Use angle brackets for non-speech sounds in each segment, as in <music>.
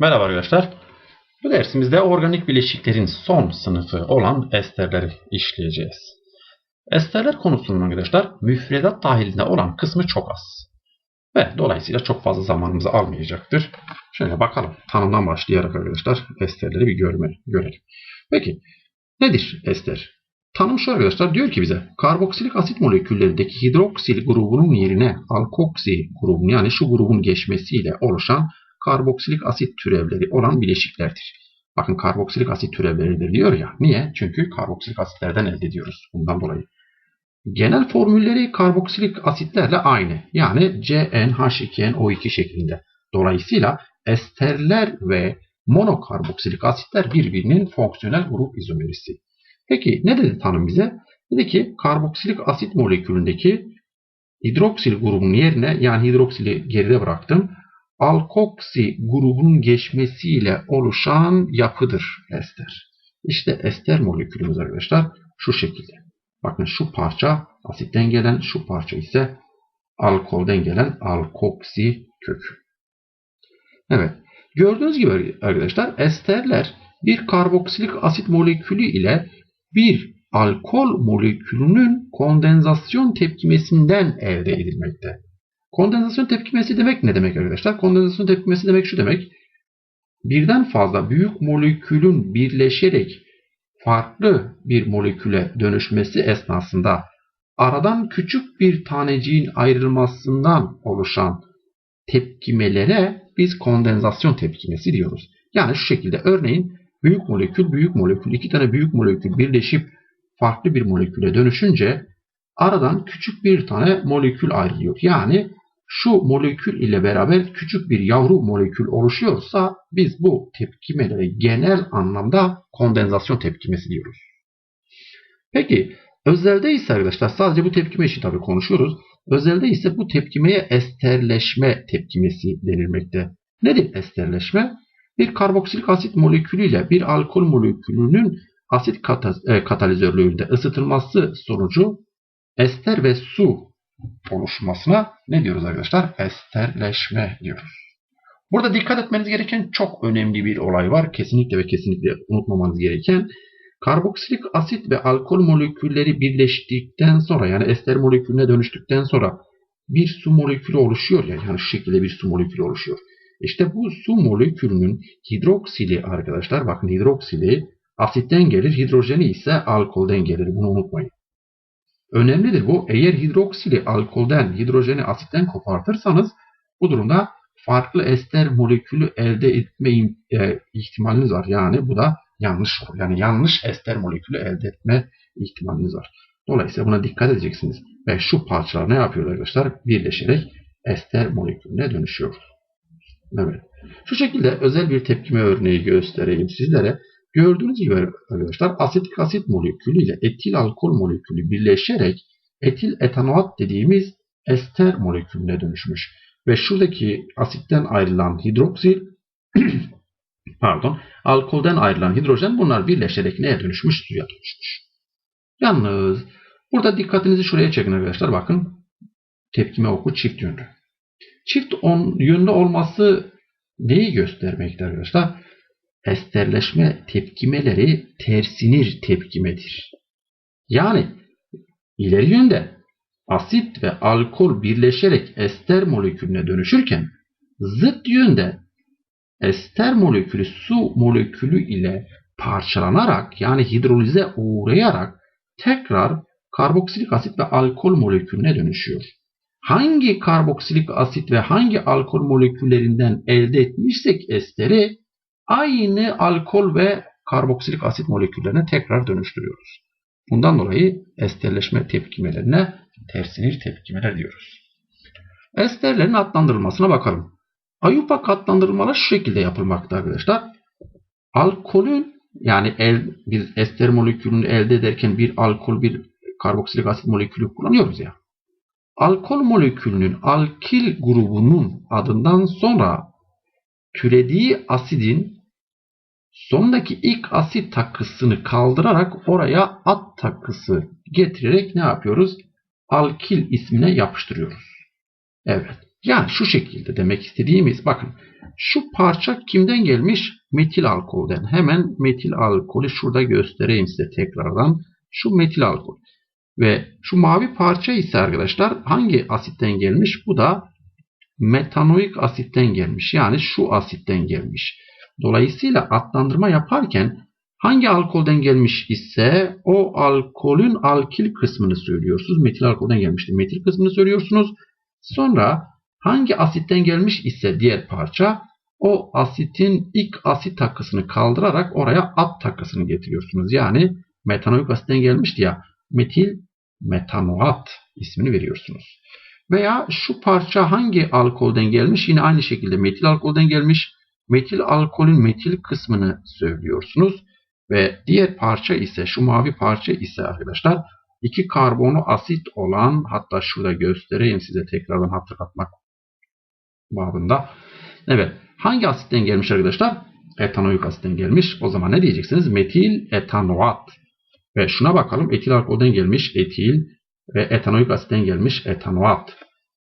Merhaba arkadaşlar. Bu dersimizde organik bileşiklerin son sınıfı olan esterleri işleyeceğiz. Esterler konusunun arkadaşlar müfredat dahilinde olan kısmı çok az. Ve dolayısıyla çok fazla zamanımızı almayacaktır. Şöyle bakalım. Tanımdan başlayarak arkadaşlar esterleri bir görme, görelim. Peki nedir ester? Tanım şu arkadaşlar diyor ki bize karboksilik asit moleküllerindeki hidroksil grubunun yerine alkoksi grubunun yani şu grubun geçmesiyle oluşan karboksilik asit türevleri olan bileşiklerdir. Bakın karboksilik asit türevleridir diyor ya. Niye? Çünkü karboksilik asitlerden elde ediyoruz. Bundan dolayı. Genel formülleri karboksilik asitlerle aynı. Yani CnH2nO2 şeklinde. Dolayısıyla esterler ve monokarboksilik asitler birbirinin fonksiyonel grup izomerisi. Peki ne dedi tanım bize? Dedi ki karboksilik asit molekülündeki hidroksil grubunun yerine yani hidroksili geride bıraktım alkoksi grubunun geçmesiyle oluşan yapıdır ester. İşte ester molekülümüz arkadaşlar şu şekilde. Bakın şu parça asitten gelen, şu parça ise alkolden gelen alkoksi kökü. Evet. Gördüğünüz gibi arkadaşlar esterler bir karboksilik asit molekülü ile bir alkol molekülünün kondensasyon tepkimesinden elde edilmekte. Kondensasyon tepkimesi demek ne demek arkadaşlar? Kondensasyon tepkimesi demek şu demek. Birden fazla büyük molekülün birleşerek farklı bir moleküle dönüşmesi esnasında aradan küçük bir taneciğin ayrılmasından oluşan tepkimelere biz kondensasyon tepkimesi diyoruz. Yani şu şekilde örneğin büyük molekül büyük molekül iki tane büyük molekül birleşip farklı bir moleküle dönüşünce aradan küçük bir tane molekül ayrılıyor. Yani şu molekül ile beraber küçük bir yavru molekül oluşuyorsa biz bu tepkimelere genel anlamda kondensasyon tepkimesi diyoruz. Peki özelde ise arkadaşlar sadece bu tepkime için tabii konuşuyoruz. Özelde ise bu tepkimeye esterleşme tepkimesi denilmekte. Nedir esterleşme? Bir karboksilik asit molekülüyle bir alkol molekülünün asit e, katalizörlüğünde ısıtılması sonucu ester ve su oluşmasına ne diyoruz arkadaşlar? Esterleşme diyoruz. Burada dikkat etmeniz gereken çok önemli bir olay var. Kesinlikle ve kesinlikle unutmamanız gereken karboksilik asit ve alkol molekülleri birleştikten sonra yani ester molekülüne dönüştükten sonra bir su molekülü oluşuyor ya yani şu şekilde bir su molekülü oluşuyor. İşte bu su molekülünün hidroksili arkadaşlar bakın hidroksili asitten gelir hidrojeni ise alkolden gelir bunu unutmayın. Önemlidir bu. Eğer hidroksili alkolden, hidrojeni asitten kopartırsanız bu durumda farklı ester molekülü elde etme e, ihtimaliniz var. Yani bu da yanlış olur. Yani yanlış ester molekülü elde etme ihtimaliniz var. Dolayısıyla buna dikkat edeceksiniz. Ve şu parçalar ne yapıyor arkadaşlar? Birleşerek ester molekülüne dönüşüyor. Evet. Şu şekilde özel bir tepkime örneği göstereyim sizlere. Gördüğünüz gibi arkadaşlar asetik asit molekülü ile etil alkol molekülü birleşerek etil etanoat dediğimiz ester molekülüne dönüşmüş. Ve şuradaki asitten ayrılan hidroksil <clears throat> pardon alkolden ayrılan hidrojen bunlar birleşerek neye dönüşmüş? Suya dönüşmüş. Yalnız burada dikkatinizi şuraya çekin arkadaşlar. Bakın tepkime oku çift yönlü. Çift on, yönlü olması neyi göstermekte arkadaşlar? Esterleşme tepkimeleri tersinir tepkimedir. Yani ileri yönde asit ve alkol birleşerek ester molekülüne dönüşürken zıt yönde ester molekülü su molekülü ile parçalanarak yani hidrolize uğrayarak tekrar karboksilik asit ve alkol molekülüne dönüşüyor. Hangi karboksilik asit ve hangi alkol moleküllerinden elde etmişsek esteri aynı alkol ve karboksilik asit moleküllerine tekrar dönüştürüyoruz. Bundan dolayı esterleşme tepkimelerine tersinir tepkimeler diyoruz. Esterlerin adlandırılmasına bakalım. Ayupak adlandırmalar şu şekilde yapılmakta arkadaşlar. Alkolün yani el, biz ester molekülünü elde ederken bir alkol bir karboksilik asit molekülü kullanıyoruz ya. Alkol molekülünün alkil grubunun adından sonra türediği asidin sondaki ilk asit takısını kaldırarak oraya at takısı getirerek ne yapıyoruz? Alkil ismine yapıştırıyoruz. Evet. Yani şu şekilde demek istediğimiz bakın şu parça kimden gelmiş? Metil alkolden. Hemen metil alkolü şurada göstereyim size tekrardan. Şu metil alkol. Ve şu mavi parça ise arkadaşlar hangi asitten gelmiş? Bu da metanoik asitten gelmiş. Yani şu asitten gelmiş. Dolayısıyla adlandırma yaparken hangi alkolden gelmiş ise o alkolün alkil kısmını söylüyorsunuz. Metil alkolden gelmiştir. Metil kısmını söylüyorsunuz. Sonra hangi asitten gelmiş ise diğer parça o asitin ilk asit takısını kaldırarak oraya at takısını getiriyorsunuz. Yani metanoik asitten gelmişti ya metil metanoat ismini veriyorsunuz. Veya şu parça hangi alkolden gelmiş? Yine aynı şekilde metil alkolden gelmiş. Metil alkolün metil kısmını söylüyorsunuz. Ve diğer parça ise şu mavi parça ise arkadaşlar iki karbonu asit olan hatta şurada göstereyim size tekrardan hatırlatmak babında. Evet. Hangi asitten gelmiş arkadaşlar? Etanoik asitten gelmiş. O zaman ne diyeceksiniz? Metil etanoat. Ve şuna bakalım. Etil alkolden gelmiş. Etil ve etanoik asitten gelmiş. Etanoat.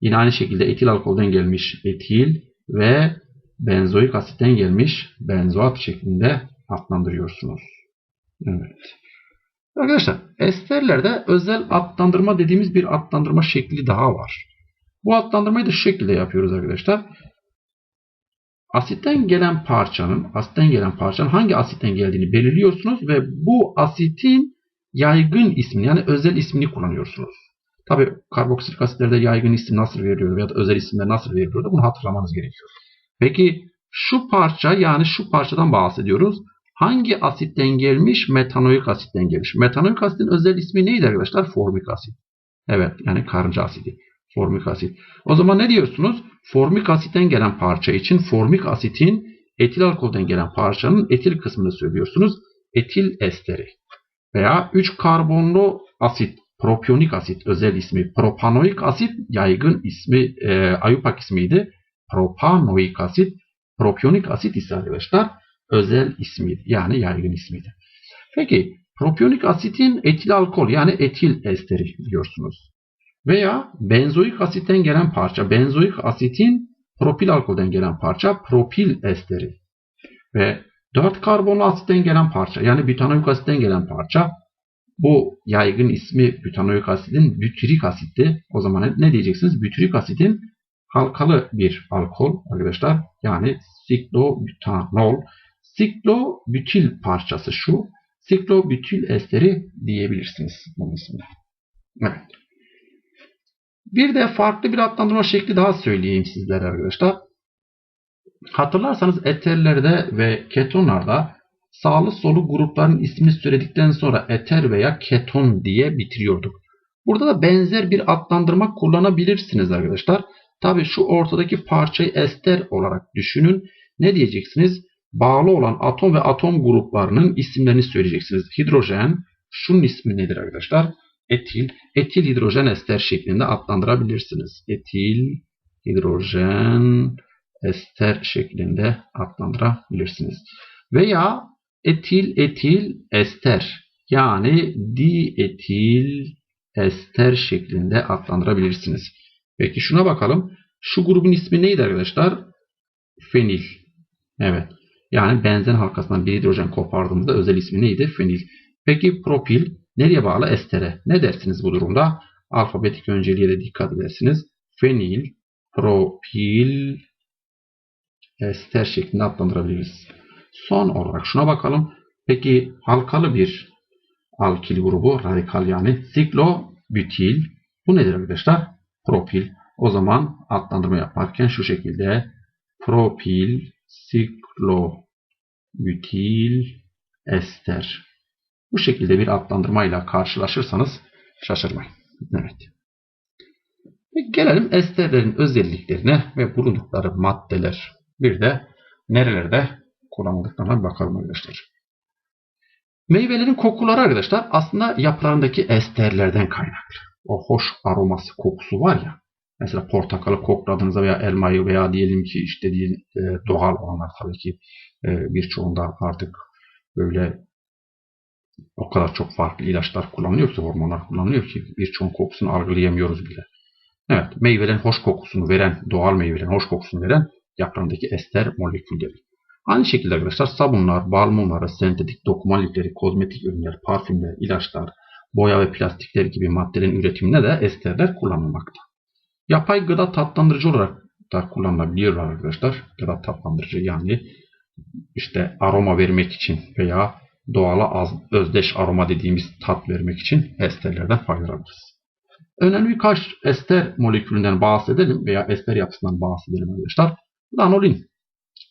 Yine aynı şekilde etil alkolden gelmiş. Etil ve benzoik asitten gelmiş. Benzoat şeklinde adlandırıyorsunuz. Evet. Arkadaşlar esterlerde özel adlandırma dediğimiz bir adlandırma şekli daha var. Bu adlandırmayı da şu şekilde yapıyoruz arkadaşlar. Asitten gelen parçanın, asitten gelen parçanın hangi asitten geldiğini belirliyorsunuz ve bu asitin yaygın ismini yani özel ismini kullanıyorsunuz. Tabi karboksilik asitlerde yaygın isim nasıl veriliyor veya özel isimler nasıl veriliyor bunu hatırlamanız gerekiyor. Peki şu parça yani şu parçadan bahsediyoruz. Hangi asitten gelmiş? Metanoik asitten gelmiş. Metanoik asitin özel ismi neydi arkadaşlar? Formik asit. Evet yani karınca asidi. Formik asit. O zaman ne diyorsunuz? Formik asitten gelen parça için formik asitin etil alkolden gelen parçanın etil kısmını söylüyorsunuz. Etil esteri. Veya 3 karbonlu asit, propionik asit özel ismi, propanoik asit yaygın ismi, e, ayupak ismiydi. Propanoik asit, propionik asit ise arkadaşlar özel ismiydi. Yani yaygın ismiydi. Peki propionik asitin etil alkol yani etil esteri diyorsunuz. Veya benzoik asitten gelen parça, benzoik asitin propil alkolden gelen parça propil esteri. Ve 4 karbonlu asitten gelen parça yani butanoik asitten gelen parça bu yaygın ismi butanoik asidin bütürik asitti. O zaman ne diyeceksiniz? Bütürik asidin halkalı bir alkol arkadaşlar. Yani siklobutanol. Siklobütil parçası şu. Siklobütil esteri diyebilirsiniz bunun ismine. Evet. Bir de farklı bir adlandırma şekli daha söyleyeyim sizlere arkadaşlar. Hatırlarsanız eterlerde ve ketonlarda sağlı solu grupların ismini söyledikten sonra eter veya keton diye bitiriyorduk. Burada da benzer bir adlandırma kullanabilirsiniz arkadaşlar. Tabi şu ortadaki parçayı ester olarak düşünün. Ne diyeceksiniz? Bağlı olan atom ve atom gruplarının isimlerini söyleyeceksiniz. Hidrojen, şunun ismi nedir arkadaşlar? etil, etil hidrojen ester şeklinde adlandırabilirsiniz. Etil hidrojen ester şeklinde adlandırabilirsiniz. Veya etil etil ester yani dietil ester şeklinde adlandırabilirsiniz. Peki şuna bakalım. Şu grubun ismi neydi arkadaşlar? Fenil. Evet. Yani benzen halkasından bir hidrojen kopardığımızda özel ismi neydi? Fenil. Peki propil Nereye bağlı? Estere. Ne dersiniz bu durumda? Alfabetik önceliğe de dikkat edersiniz. Fenil, propil, ester şeklinde adlandırabiliriz. Son olarak şuna bakalım. Peki halkalı bir alkil grubu, radikal yani siklobutil. Bu nedir arkadaşlar? Propil. O zaman adlandırma yaparken şu şekilde propil, siklobutil, ester bu şekilde bir adlandırmayla karşılaşırsanız şaşırmayın. Evet. Gelelim esterlerin özelliklerine ve bulundukları maddeler. Bir de nerelerde kullanıldıklarına bakalım arkadaşlar. Meyvelerin kokuları arkadaşlar aslında yapılarındaki esterlerden kaynaklı. O hoş aroması, kokusu var ya. Mesela portakalı kokladığınızda veya elmayı veya diyelim ki işte diyelim, e, doğal olanlar tabii ki e, birçoğunda artık böyle o kadar çok farklı ilaçlar kullanılıyor ki, hormonlar kullanılıyor ki birçoğun kokusunu algılayamıyoruz bile. Evet, meyvelerin hoş kokusunu veren, doğal meyvelerin hoş kokusunu veren yaprağındaki ester molekülleri. Aynı şekilde arkadaşlar sabunlar, balmumları, sentetik dokuma lifleri, kozmetik ürünler, parfümler, ilaçlar, boya ve plastikler gibi maddelerin üretiminde de esterler kullanılmakta. Yapay gıda tatlandırıcı olarak da kullanılabiliyor arkadaşlar. Gıda tatlandırıcı yani işte aroma vermek için veya doğala az, özdeş aroma dediğimiz tat vermek için esterlerden faydalanırız. Önemli birkaç ester molekülünden bahsedelim veya ester yapısından bahsedelim arkadaşlar. Lanolin.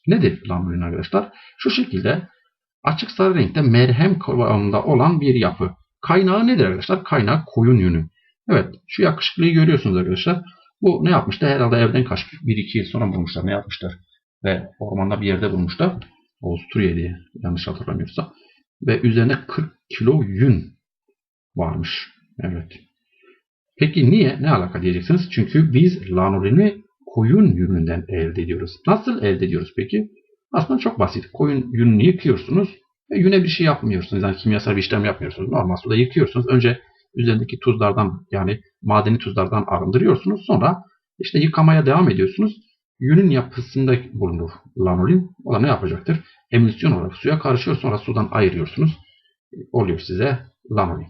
Nedir lanolin arkadaşlar? Şu şekilde açık sarı renkte merhem kıvamında olan bir yapı. Kaynağı nedir arkadaşlar? Kaynağı koyun yünü. Evet şu yakışıklıyı görüyorsunuz arkadaşlar. Bu ne yapmıştı? Herhalde evden kaçmış. 1-2 yıl sonra bulmuşlar. Ne yapmışlar? Ve ormanda bir yerde bulmuşlar. Avusturya diye yanlış hatırlamıyorsam. Ve üzerinde 40 kilo yün varmış. Evet. Peki niye? Ne alaka diyeceksiniz? Çünkü biz lanolini koyun yününden elde ediyoruz. Nasıl elde ediyoruz peki? Aslında çok basit. Koyun yününü yıkıyorsunuz ve yüne bir şey yapmıyorsunuz. Yani kimyasal bir işlem yapmıyorsunuz. Normal suda yıkıyorsunuz. Önce üzerindeki tuzlardan yani madeni tuzlardan arındırıyorsunuz. Sonra işte yıkamaya devam ediyorsunuz. Yünün yapısında bulunur lanolin. O da ne yapacaktır? Emülsyon olarak suya karışıyor. Sonra sudan ayırıyorsunuz. Oluyor size lanolin.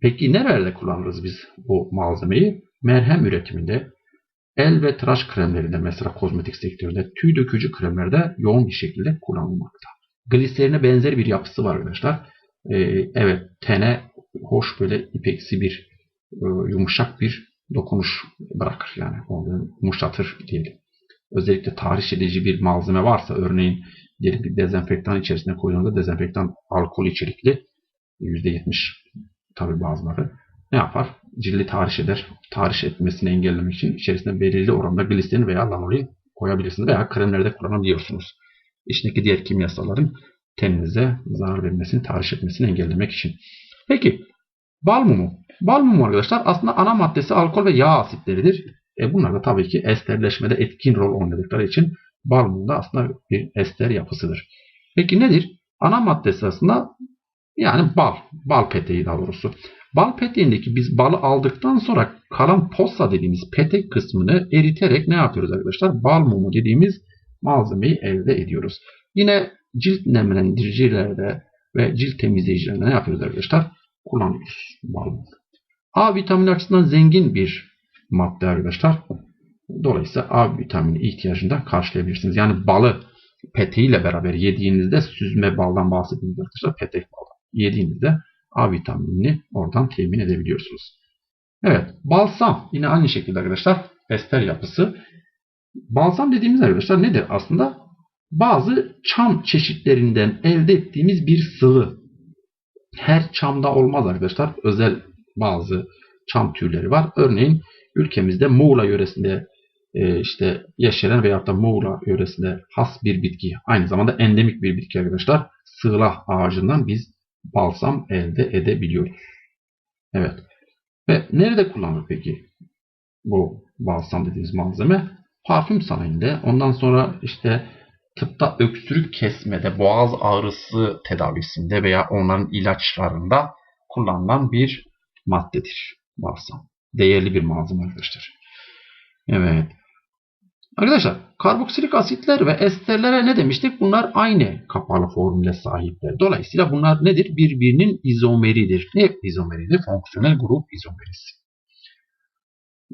Peki nerelerde kullanırız biz bu malzemeyi? Merhem üretiminde, el ve tıraş kremlerinde mesela kozmetik sektöründe, tüy dökücü kremlerde yoğun bir şekilde kullanılmakta. Gliserine benzer bir yapısı var arkadaşlar. Ee, evet tene hoş böyle ipeksi bir e, yumuşak bir dokunuş bırakır yani onu yumuşatır diyelim. Özellikle tahriş edici bir malzeme varsa örneğin diyelim bir dezenfektan içerisine koyduğunda dezenfektan alkol içerikli %70 tabi bazıları ne yapar? Cildi tahriş eder. Tahriş etmesini engellemek için içerisine belirli oranda gliserin veya lanolin koyabilirsiniz veya kremlerde kullanabiliyorsunuz. İçindeki diğer kimyasalların teninize zarar vermesini, tahriş etmesini engellemek için. Peki bal mumu. Bal mumu arkadaşlar aslında ana maddesi alkol ve yağ asitleridir. E bunlar da tabii ki esterleşmede etkin rol oynadıkları için bal mumu da aslında bir ester yapısıdır. Peki nedir? Ana maddesi aslında yani bal. Bal peteği daha doğrusu. Bal peteğindeki biz balı aldıktan sonra kalan posa dediğimiz petek kısmını eriterek ne yapıyoruz arkadaşlar? Bal mumu dediğimiz malzemeyi elde ediyoruz. Yine cilt nemlendiricilerde ve cilt temizleyicilerinde ne yapıyoruz arkadaşlar? Kullanıyoruz mumu. A vitamini açısından zengin bir madde arkadaşlar. Dolayısıyla A vitamini ihtiyacını da karşılayabilirsiniz. Yani balı peteğiyle beraber yediğinizde süzme baldan bahsettiğimiz arkadaşlar petek bal yediğinizde A vitaminini oradan temin edebiliyorsunuz. Evet, balsam yine aynı şekilde arkadaşlar ester yapısı. Balsam dediğimiz arkadaşlar nedir aslında? Bazı çam çeşitlerinden elde ettiğimiz bir sıvı. Her çamda olmaz arkadaşlar. Özel bazı çam türleri var. Örneğin ülkemizde Muğla yöresinde e, işte yaşayan veya da Muğla yöresinde has bir bitki. Aynı zamanda endemik bir bitki arkadaşlar. Sığla ağacından biz balsam elde edebiliyoruz. Evet. Ve nerede kullanılır peki bu balsam dediğimiz malzeme? Parfüm sanayinde. Ondan sonra işte tıpta öksürük kesmede, boğaz ağrısı tedavisinde veya onların ilaçlarında kullanılan bir maddedir balsam. Değerli bir malzeme arkadaşlar. Evet. Arkadaşlar karboksilik asitler ve esterlere ne demiştik? Bunlar aynı kapalı formüle sahipler. Dolayısıyla bunlar nedir? Birbirinin izomeridir. Ne izomeridir? Fonksiyonel grup izomerisi.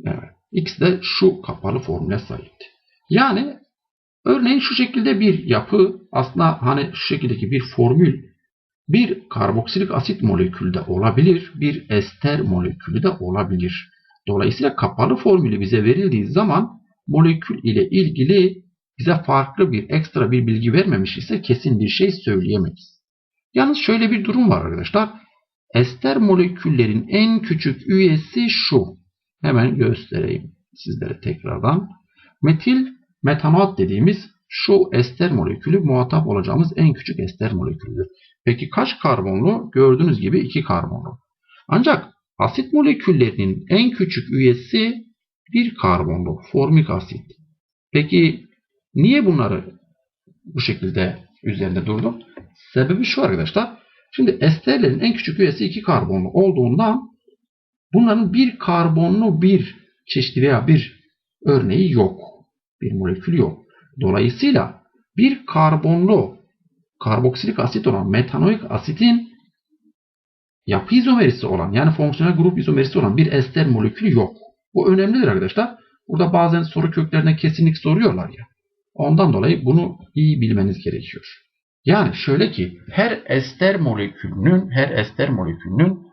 Evet. X de şu kapalı formüle sahipti. Yani örneğin şu şekilde bir yapı aslında hani şu şekildeki bir formül bir karboksilik asit molekülde olabilir, bir ester molekülü de olabilir. Dolayısıyla kapalı formülü bize verildiği zaman molekül ile ilgili bize farklı bir ekstra bir bilgi vermemiş ise kesin bir şey söyleyemeyiz. Yalnız şöyle bir durum var arkadaşlar. Ester moleküllerin en küçük üyesi şu. Hemen göstereyim sizlere tekrardan. Metil metanat dediğimiz şu ester molekülü muhatap olacağımız en küçük ester molekülüdür. Peki kaç karbonlu? Gördüğünüz gibi 2 karbonlu. Ancak asit moleküllerinin en küçük üyesi bir karbonlu formik asit. Peki niye bunları bu şekilde üzerinde durdum? Sebebi şu arkadaşlar. Şimdi esterlerin en küçük üyesi iki karbonlu olduğundan bunların bir karbonlu bir çeşidi veya bir örneği yok. Bir molekül yok. Dolayısıyla bir karbonlu karboksilik asit olan metanoik asitin yapı izomerisi olan yani fonksiyonel grup izomerisi olan bir ester molekülü yok. Bu önemlidir arkadaşlar. Burada bazen soru köklerine kesinlik soruyorlar ya. Ondan dolayı bunu iyi bilmeniz gerekiyor. Yani şöyle ki her ester molekülünün her ester molekülünün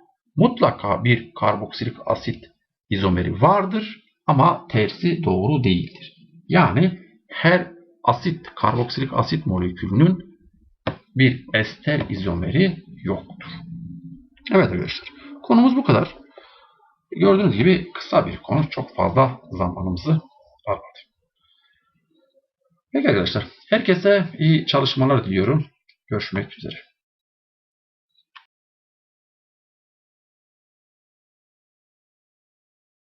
mutlaka bir karboksilik asit izomeri vardır ama tersi doğru değildir. Yani her asit karboksilik asit molekülünün bir ester izomeri yoktur. Evet arkadaşlar konumuz bu kadar. Gördüğünüz gibi kısa bir konu çok fazla zamanımızı almadı. Peki arkadaşlar herkese iyi çalışmalar diliyorum. Görüşmek üzere.